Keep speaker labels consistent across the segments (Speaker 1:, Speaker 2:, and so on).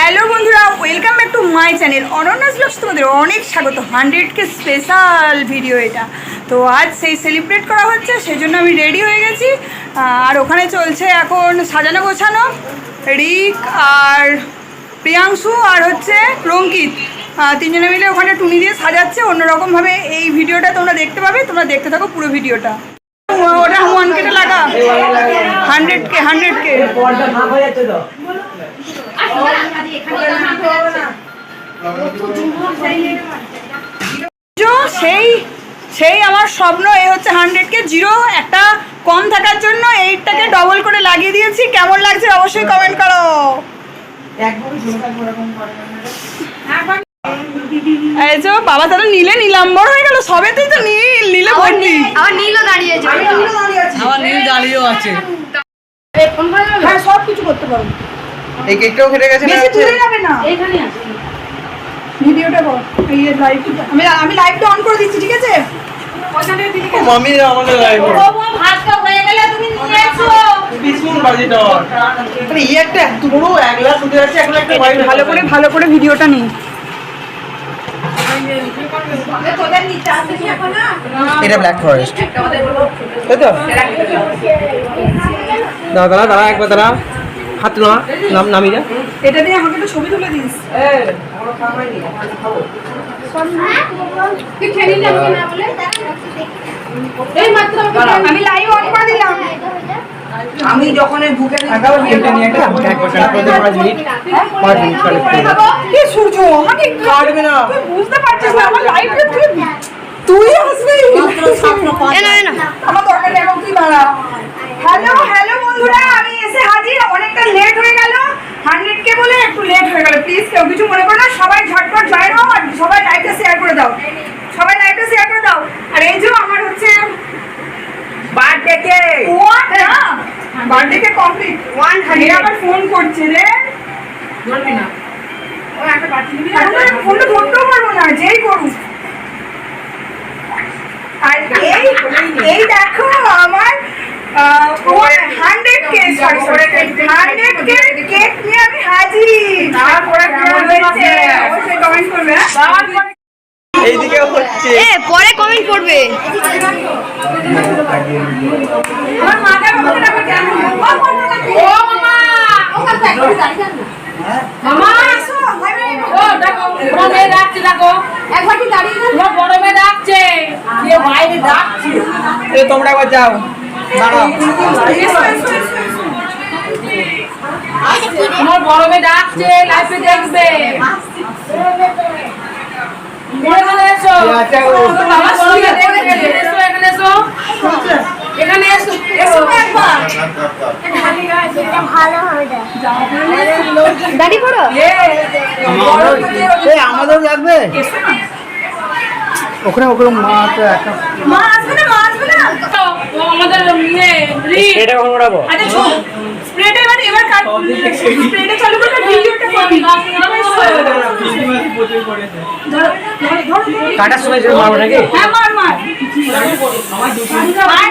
Speaker 1: Hello বন্ধুরা welcome back to my channel Ananya's vlogs তোমাদের অনেক স্বাগত। হান্ড্রেডকে স্পেশাল ভিডিও এটা। তো আজ সেই সেলিব্রেট করা হচ্ছে সেই জন্য আমি রেডি হয়ে গেছি। আর ওখানে চলছে এখন সাজানো গোছানো, রিক আর প্রিয়াংশু আর হচ্ছে রঙ্কিত। তিনজনে মিলে ওখানে টুনি দিয়ে সাজাচ্ছে। অন্যরকমভাবে এই ভিডিওটা তোমরা দেখতে পাবে। তোমরা দেখতে থাকো পুরো ভিডিওটা ওটা ওয়ান কেটে লাগা। হান্ড্রেড কে হান্ড্রেড কে সেই সেই আমার স্বপ্ন এ হচ্ছে হান্ড্রেড কে জিরো একটা কম থাকার জন্য এইটটাকে ডবল করে লাগিয়ে দিয়েছি। কেমন লাগছে অবশ্যই কমেন্ট করো। এই যে বাবা তাহলে নীলে নীলাম্বর হয়ে গেল সবেতেই তো নীল নীলে ভর্তি।
Speaker 2: আমার নীলও দাঁড়িয়েছে
Speaker 3: আমার নীল দাঁড়িয়েও আছে।
Speaker 1: হ্যাঁ সব কিছু করতে পারো।
Speaker 3: এই কেকটাও কেটে গেছে না
Speaker 1: বেশি দূরে যাবে না।
Speaker 2: এইখানে আছে।
Speaker 1: ভিডিওটা এই লাইভ আমি আমি লাইভটা অন করে দিচ্ছি ঠিক আছে?
Speaker 3: মামি আমাদের লাইভ
Speaker 2: ভাতটা হয়ে গেলে তুমি নিয়ে এসো।
Speaker 1: ভালো করে ভালো করে ভিডিওটা নিই
Speaker 3: এটা ব্ল্যাক ফরেস্ট তাই তো? দাঁড়া দাঁড়া দাঁড়া একবার দাঁড়া। হাত না নাম নামি যা
Speaker 1: এটা দিয়ে আমাকে একটা ছবি তুলে দিস।
Speaker 2: না মাত্র
Speaker 1: আমি লাইভ অন করে দিলাম।
Speaker 3: আমি যখন বুকে না।
Speaker 1: বুঝতে পারছিস না আমার লাইভটা তুই তুই আসবি। আমার দরকার এখন তুই বাড়া হ্যালো হ্যালো বন্ধুরা আমি এসে হাজির। অনেকটা লেট হয়ে গেল। হান্ড্রেড কে বলে একটু লেট হয়ে গেল। প্লিজ কেউ কিছু মনে করো না সবাই ঝটপট জয়েন হও আর সবাই লাইভটা শেয়ার করে দাও। সবাই লাইভটা শেয়ার করে দাও। আর এই যে আমার হচ্ছে বার্থডে কে? ওয়ান না বার্থডে কে কমপ্লিট ওয়ান হান্ড্রেড আবার ফোন করছে রে। ধরবি না। ও একটা বাতি দিবি। না ফোনটা ধরতেও পারব না যেই করুক। আর এই এই দেখো আমার হান্ড্রেড কে সরি সরি হান্ড্রেড কে কেক নিয়ে আমি হাজির তারপরে অবশ্যই কমেন্ট করবে হ্যাঁ?
Speaker 3: এইদিকে হচ্ছে
Speaker 2: এ পরে কমেন্ট করবে
Speaker 1: আমার মাথার মধ্যে দেখো কেমন ও মামা ওখানে দেখো মামা আসো ভাই ভাই
Speaker 4: ও দেখো বড় মেয়ে ডাকছে দেখো
Speaker 1: একবার কি দাঁড়িয়ে যান
Speaker 4: তোমার বড় মেয়ে ডাকছে বাইরে ডাকছে
Speaker 3: তোমরা একবার যাও
Speaker 4: তোমার বড় মেয়ে ডাকছে লাইফে দেখবে। এখানে এসো
Speaker 2: দাঁড়িয়ে পড়ো
Speaker 3: আমাদের লাগবে? ওখানে ওখানে মা তো একটা
Speaker 1: মা আসবে না?
Speaker 4: আমাদের ইয়ে
Speaker 3: এটা কখন উড়াবো?
Speaker 1: আচ্ছা ছো স্প্রেটা এবার এবার কাট স্প্রেটা চালু করে ভিডিওটা করবি ধরো ধরো ধরো।
Speaker 3: কাটার সময় মারবো নাকি?
Speaker 1: হ্যাঁ মার মার। আর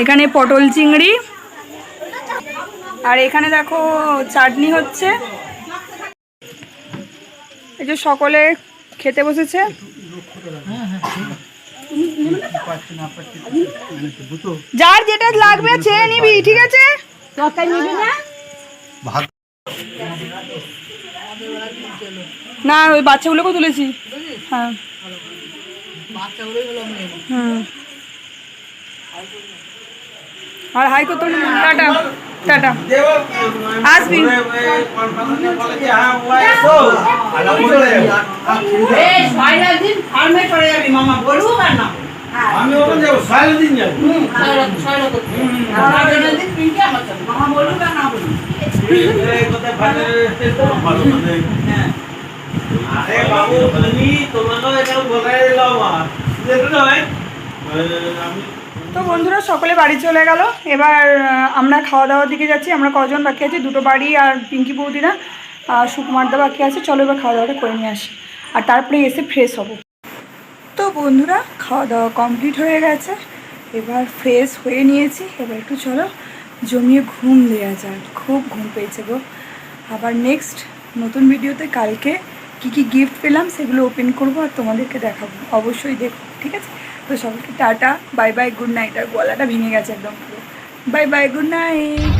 Speaker 1: এখানে পটল চিংড়ি। আর এখানে দেখো চাটনি হচ্ছে। এই যে সকলে খেতে বসেছে। যার যেটা লাগবে চেয়ে নিবি ঠিক আছে? না? ওই বাচ্চাগুলোকেও তুলেছি। হ্যাঁ। হুম। আর হাই কত টাটা টাটা। আসবি।
Speaker 5: আমি ওখানে যাব ছয় দিন যাব।
Speaker 4: করতে। মামা না
Speaker 5: আরে বাবু তুমি বলাই দিলাম আমি
Speaker 1: তো বন্ধুরা, সকলে বাড়ি চলে গেল। এবার আমরা খাওয়া দাওয়ার দিকে যাচ্ছি। আমরা কজন বাকি আছি? দুটো বাড়ি আর পিঙ্কি বৌদিরা। আর সুকুমারদা বাকি আছে। চলো এবার খাওয়া দাওয়াটা করে নিয়ে আসি। আর তারপরে এসে ফ্রেশ হব। তো বন্ধুরা, খাওয়া দাওয়া কমপ্লিট হয়ে গেছে। এবার ফ্রেশ হয়ে নিয়েছি। এবার একটু চলো, জমিয়ে ঘুম দেওয়া যায় খুব ঘুম পেয়েছে গো। আবার নেক্সট নতুন ভিডিওতে কালকে কি কি গিফট পেলাম সেগুলো ওপেন করব আর তোমাদেরকে দেখাবো। অবশ্যই দেখো। ঠিক আছে? তো সবাইকে tata, bye bye, good night, আর গলাটা ভেঙে গেছে একদম পুরো। Bye bye, good night.